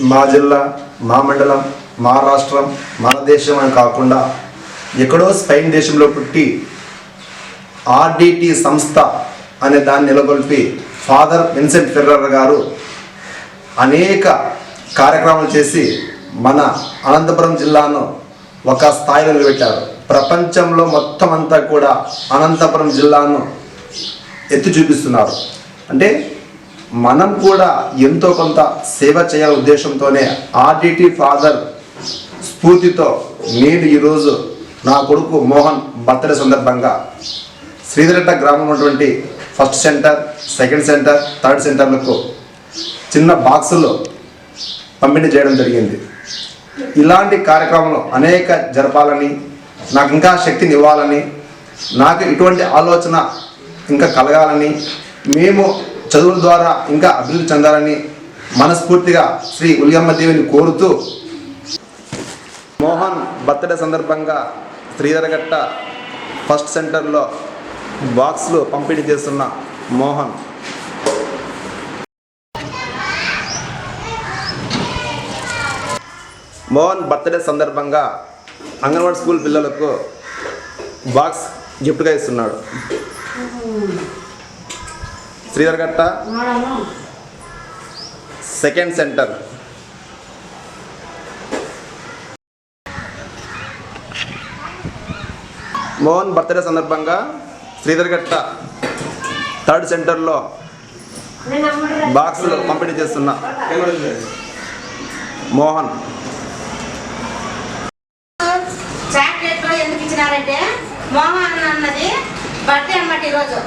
మా జిల్లా మా మండలం మా రాష్ట్రం మన దేశం అని కాకుండా ఎక్కడో స్పెయిన్ దేశంలో పుట్టి ఆర్డిటి సంస్థ అనే దాన్ని నెలకొల్పి ఫాదర్ విన్సెంట్ ఫెర్రర్ గారు అనేక కార్యక్రమాలు చేసి మన అనంతపురం జిల్లాను ఒక స్థాయిలో నిలబెట్టారు. ప్రపంచంలో మొత్తం అంతా కూడా అనంతపురం జిల్లాను ఎత్తి చూపిస్తున్నారు. అంటే మనం కూడా ఎంతో కొంత సేవ చేయాల ఉద్దేశంతోనే ఆర్డిటి ఫాదర్ స్ఫూర్తితో నేను ఈరోజు నా కొడుకు మోహన్ బర్త్డే సందర్భంగా శ్రీధరట్ట గ్రామం ఉన్నటువంటి first centre second centre third సెంటర్లకు చిన్న బాక్సులు పంపిణీ చేయడం జరిగింది. ఇలాంటి కార్యక్రమాలు అనేక జరపాలని నాకు ఇంకా శక్తిని ఇవ్వాలని నాకు ఇటువంటి ఆలోచన ఇంకా కలగాలని మేము చదువుల ద్వారా ఇంకా అభివృద్ధి చెందాలని మనస్ఫూర్తిగా శ్రీ ఉలియమ్మ దేవిని కోరుతూ మోహన్ బర్త్డే సందర్భంగా శ్రీధరగట్ట ఫస్ట్ సెంటర్లో బాక్స్లు పంపిణీ చేస్తున్న మోహన్. మోహన్ బర్త్డే సందర్భంగా అంగన్వాడీ స్కూల్ పిల్లలకు బాక్స్ గిఫ్ట్గా ఇస్తున్నాడు. Sridharagatta second centre. Mohan birthday సందర్భంగా శ్రీధర్గట్ట థర్డ్ సెంటర్లో బాక్సులు పంపిణీ చేస్తున్నా మోహన్. చాక్లెట్ ఎందుకు ఇచ్చినారంటే మోహన్ అన్నది బర్త్డే అన్నమాట ఈరోజు.